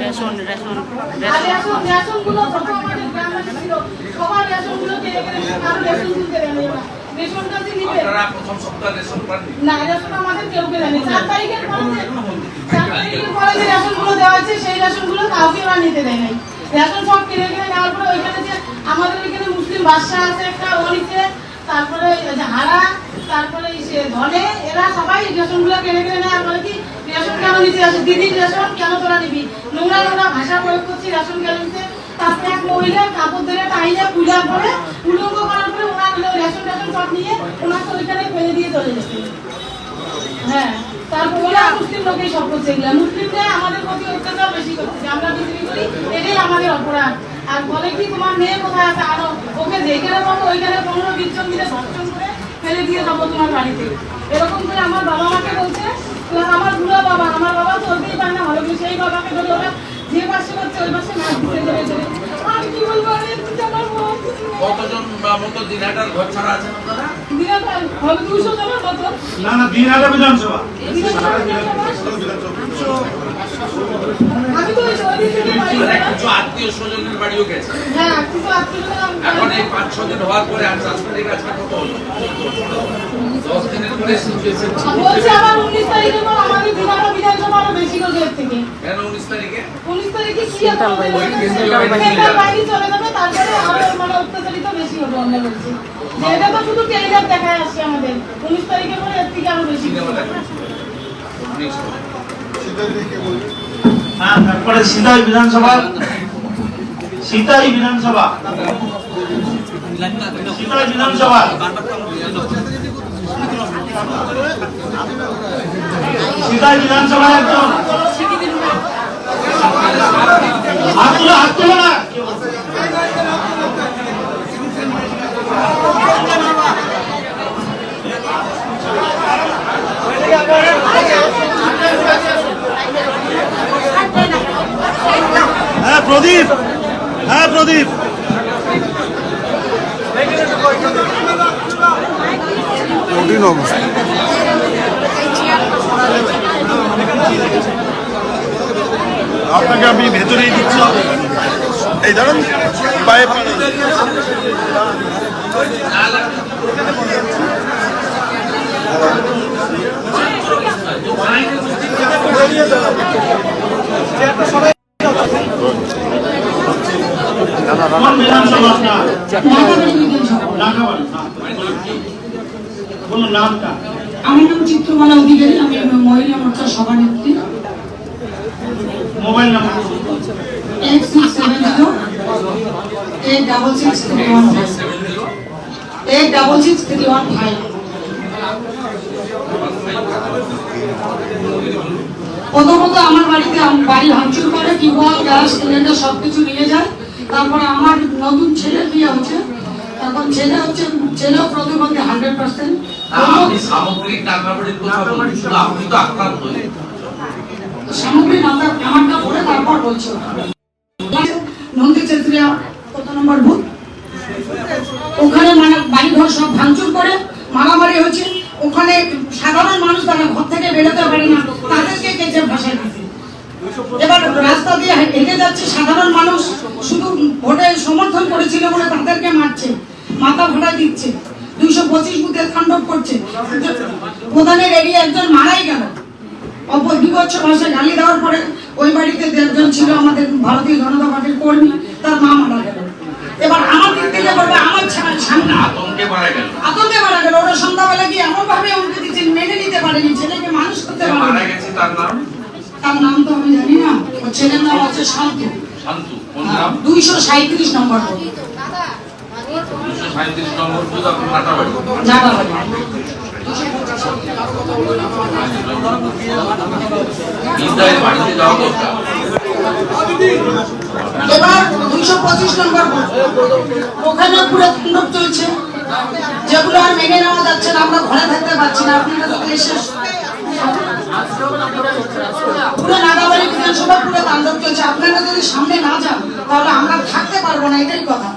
Ration ration প্রথম সপ্তাহে ration পাননি না? রেশন আমাদের কেউ কেড়ে চার তারিখের পরে যে চার তারিখের পরে যে রেশনগুলো দেওয়া হয়েছে সেই রেশনগুলো কাউকে ওরা নিতে দেয় নাই। রেশন সব কিনে কিনে নেওয়ার পরে ওইখানে যে আমাদের ওইখানে মুসলিম বাদশা আছে একটা ও তারপরে হারা তারপরে সে ধনে এরা সবাই রেশনগুলো কিনে কিনে নেয়। আর কি রেশন কেন আসে? দিদির রেশন কেন তোরা নিবি? নোংরা নোংরা ভাষা প্রয়োগ করছি রেশন কেন নিতে তারপরে এক মহিলা কাপড় ধরে টাইলে পূজার পরে উলঙ্গ করার পরে ওনার রেশন টেশন সব নিয়ে ওনাকে ওইখানে ফেলে দিয়ে চলে যেতে হ্যাঁ তারপর মুসলিম লোকেই সব করছে এগুলা। মুসলিমরা আমাদের প্রতি অত্যাচার বেশি করছে। আমরা বিক্রি করি, এটাই আমাদের অপরাধ। আর বলে কি তোমার মেয়ে কোথায় আছে? আরও ওকে যেখানে পাবো ওইখানে পনেরো, বিশ জন করে ফেলে দিয়ে যাব তোমার বাড়িতে। এরকম করে আমার বাবা মাকে বলছে তো আমার বুড়ো বাবা, আমার বাবা চলতেই পারে না, ভালো সেই বাবাকে ধরে ওরা যে পাশে করছে, ওই পাশে মাছ দিতে আর কি বলব আমি আমার কতজন মতো দিনহাটার ঘর ছাড়া আছেন না না দিনহাটা বিধানসভা। আমি তো ওই ওই দিন মানে। কিছু আত্মীয় স্বজনের বাড়িও গেছে। হ্যাঁ এখন এই পাঁচ ছ দিন হওয়ার পরে আর চাষ কত হলো দশ দিনের পরে সিচুয়েশন করে কেন উনিশ তারিখে? উনিশ তারিখে কি তারপরে মানে অত্যাচারিত বেশি হবে আমরা বলছি। এটা তো শুধু টেলিগ্রাফ দেখায় আসছে আমাদের। উনিশ তারিখের পরে এর থেকে আরও বেশি সিনেমা দেখা হ্যাঁ তারপরে সিতাই বিধানসভা। সিতাই বিধানসভা। সিতাই বিধানসভা। সিতাই বিধানসভা একজন হাত তুলো হাত তুলো না হ্যাঁ প্রদীপ। হ্যাঁ প্রদীপ। কঠিন অবস্থা। আপনাকে আমি ভেতরেই দিচ্ছি। এই ধরুন পায়ে কোন বিধানসভা আপনার নাগাবাড়ি বলুন নামটা আমার নাম চিত্রমালা অধিকারী আমি মহিলা মোর্চার সভানেত্রী। Mobile number. Eight six seven zero eight double six three one five eight double six three one five প্রথমত আমার বাড়িতে বাড়ি ভাঙচুর করে টিউবওয়েল গ্যাস সিলিন্ডার সব কিছু নিয়ে যায়। তারপরে আমার নতুন ছেলে বিয়ে হচ্ছে। এখন ছেলে হচ্ছে ছেলেও প্রতিবন্ধী হান্ড্রেড পার্সেন্ট। আপনি সামগ্রিক টাকাবাড়ির কথা বলুন শুধু আপনি তো আক্রান্ত হলেন সামগ্রী আমারটা পড়ে তারপর বলছো। নন্দী চেত্রিয়া কত নম্বর বুথ? ওখানে মানে বাড়ি ঘর সব ভাঙচুর করে মারামারি হচ্ছে। ওখানে সাধারণ মানুষ তারা ঘর থেকে বেরোতে পারে না। তাদেরকে কেচে ভাষায় দিতে এবার রাস্তা দিয়ে হেঁটে যাচ্ছে সাধারণ মানুষ শুধু ভোটে সমর্থন করেছিল বলে তাদেরকে মারছে মাথা ভাড়া দিচ্ছে। দুইশো পঁচিশ বুথে তাণ্ডব করছে। প্রধানের এরিয়া একজন মারাই গেল। অপর বিভৎস ভাষায় গালি দেওয়ার পরে ওই বাড়িতে একজন ছিল আমাদের ভারতীয় জনতা পার্টির কর্মী তার মা মারা গেল। এবার আমার দিক থেকে বলবে আমার সামনে আতঙ্কে মারা গেল। আতঙ্কে মারা গেল। ওরা সন্ধ্যাবেলা গিয়ে এমন ভাবে উল্টে মেনে নিতে পারেনি ছেলেকে মানুষ করতে যে মারা গেছে তার নাম? তার নাম তো আমি জানি না ওর ছেলের নাম হচ্ছে শান্তু। শান্তু কোন নাম? দুইশো সাঁত্রিশ নম্বর বুথ, সাঁত্রিশ নম্বর বুধ আপনার নাটাবাড়ি। নাগাবাড়ি বাড়িতে যাওয়া দরকার। এবার দুইশো পঁচিশ নম্বর ওখানে পুরো তাণ্ডব চলছে। যেগুলো আর মেনে নেওয়া যাচ্ছে না আমরা ঘরে থাকতে পারছি না। আপনারা যদি এসে পুরো নাগাবাড়ি বিধানসভা, পুরো তাণ্ডব চলছে। আপনারা যদি সামনে না যান, তাহলে আমরা থাকতে পারব না, এটাই কথা।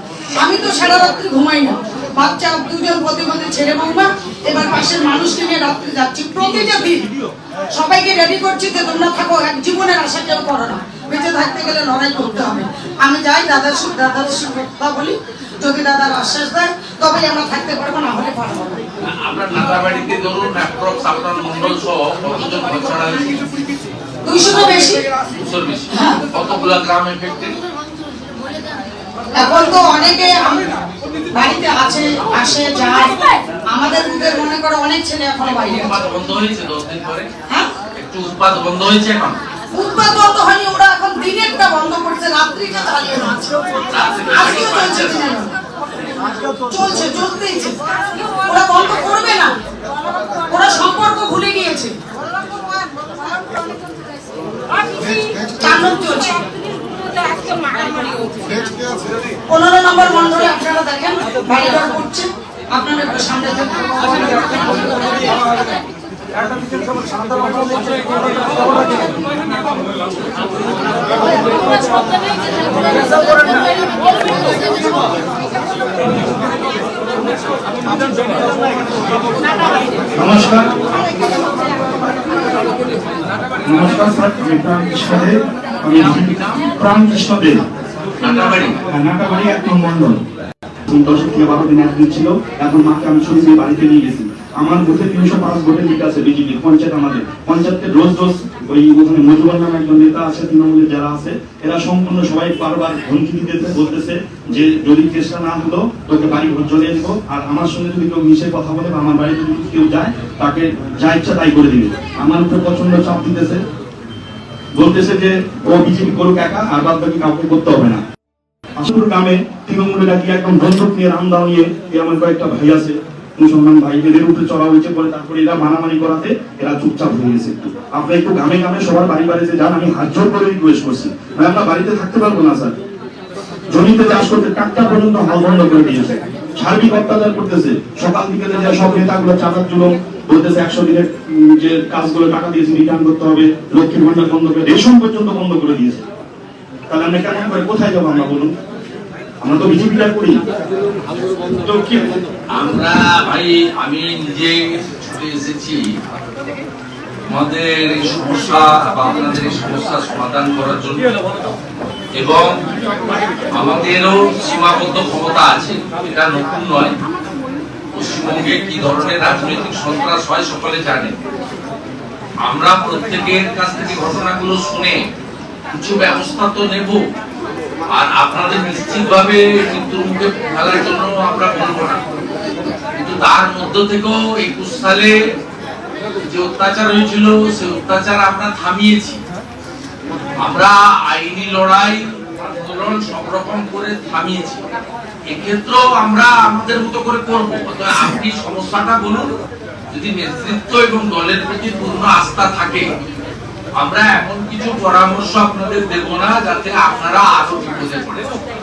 আমি তো সারা রাত্রি ঘুমাই না। বাচ্চা, দুজন প্রতিবন্ধী ছেড়ে বৌমা, এবার পাশের মানুষকে নিয়ে রাত্রে যাচ্ছি। প্রতিটা দিন। সবাইকে রেডি করছি যে তোমরা থাকো, এক জীবনের আশা কেউ করো না। বেঁচে থাকতে গেলে লড়াই করতে হবে। আমি যাই, দাদার দাদার কথা বলি। যদি দাদার আশ্বাস দেয় তবেই আমরা থাকতে পারব না হলে পারব না। আপনার নাগাবাড়িতে ধরুন অ্যাপ্রক্স আপনার মন্ডল সহ কতজন ঘর ছাড়া হয়েছে দুইশো তো বেশি। দুশোর বেশি। কতগুলা গ্রাম এফেক্টেড এখন তো অনেকে বাড়িতে আছে আসে যায়। আমাদের দুধের মনে করো অনেক ছেলে এখনও বাইরে উৎপাদ বন্ধ হয়েছে দশ দিন পরে? হ্যাঁ। একটু উৎপাদ বন্ধ হয়েছে এখন? উৎপাদ বন্ধ হয়নি ওরা এখন দিনেরটা বন্ধ করছে রাত্রিটা চালিয়ে যাচ্ছে আজকেও চলছে দিনের চলছে চলতেইছে ওরা বন্ধ করবে না। ওরা সম্পর্ক ভুলে গিয়েছে। পনেরো নম্বর মন্ডলে আপনারা দেখেন, বাড়িঘর করছে। আপনারা একটু সামনে থেকে নমস্কার। নমস্কার স্যার আমি প্রাণ কৃষ্ণ দেব আমি প্রাণ কৃষ্ণ দেব নাটাবাড়ি এক নম্বর মন্ডল দশ থেকে বারো দিন একদিন ছিল এখন মাকে আমি ছুটি দিয়ে বাড়িতে নিয়ে গেছি। আমার বুথে তিনশো পাঁচ ভোটে লিড আছে বিজেপি, পঞ্চায়েত আমাদের। পঞ্চায়েতে রোজ রোজ ওই ওখানে মজুবার নামে একজন নেতা আছে, তৃণমূলের যারা আছে, এরা সম্পূর্ণ সবাই বারবার হুমকি দিতেছে, বলতেছে যে যদি চেষ্টা না হলো, তোকে বাড়ি ঘর জ্বলিয়ে দিব। আর আমার সঙ্গে যদি কেউ মিশে কথা বলে বা আমার বাড়িতে যদি কেউ যায়, তাকে যা ইচ্ছা তাই করে দিবে। আমার উপরে প্রচণ্ড চাপ দিতেছে। বলতেছে যে ও বিজেপি করুক একা, আর বাদ বাকি কাউকে করতে হবে না। আসল গ্রামে তৃণমূলের একদম বন্দুক নিয়ে রামদাও নিয়ে আমার কয়েকটা ভাই আছে। মুসলমান ভাই এদের উপরে চড়া হয়েছে পরে তারপরে এরা মারামারি করাতে এরা চুপচাপ হয়ে গেছে একটু। আপনি একটু গ্রামে গ্রামে সবার বাড়ি বাড়িতে যান, আমি হাত জোর করে রিকোয়েস্ট করছি। ভাই, আমরা বাড়িতে থাকতে পারব না, স্যার। জমিতে চাষ করতে টাটকা পর্যন্ত হাল বন্ধ করে দিয়েছে। সার্বিক অত্যাচার করতেছে। সকাল থেকে যে সব নেতাগুলো চাঁদার জন্য বলতেছে একশো দিনের যে কাজগুলো টাকা দিয়েছে রিটার্ন করতে হবে, লক্ষ্মীর ভান্ডার বন্ধ করে, রেশন পর্যন্ত বন্ধ করে দিয়েছে। তাহলে আমরা কেমন করে কোথায় যাব আমরা বলুন? আমরা তো বিজেপিটা করি তো কি আমরা ভাই, আমি নিজে ছুটে এসেছি। আমাদের এই সমস্যা বা আপনাদের এই সমস্যা সমাধান করার জন্য। এবং আমাদেরও সীমাবদ্ধ ক্ষমতা আছে, এটা নতুন নয়। পশ্চিমবঙ্গে কি ধরনের রাজনৈতিক সন্ত্রাস হয় সকলে জানে। আমরা প্রত্যেকের কাছ থেকে ঘটনাগুলো শুনে কিছু ব্যবস্থা তো নেব। আর আপনাদের নিশ্চিতভাবে মৃত্যুর মুখে ফেলার জন্য আমরা না। কিন্তু তার মধ্য থেকেও একুশ সালে যে অত্যাচার হয়েছিল, সে অত্যাচার আমরা থামিয়েছি। আমরা আইনি লড়াই, আন্দোলন সব রকম করে থামিয়েছি। এক্ষেত্রেও আমরা আমাদের মতো করে করব। আপনি সমস্যাটা বলুন, যদি নেতৃত্ব এবং দলের প্রতি পূর্ণ আস্থা থাকে আমরা এমন কিছু পরামর্শ আপনাদের দেব না যাতে আপনারা আরও বিপদে পড়েন।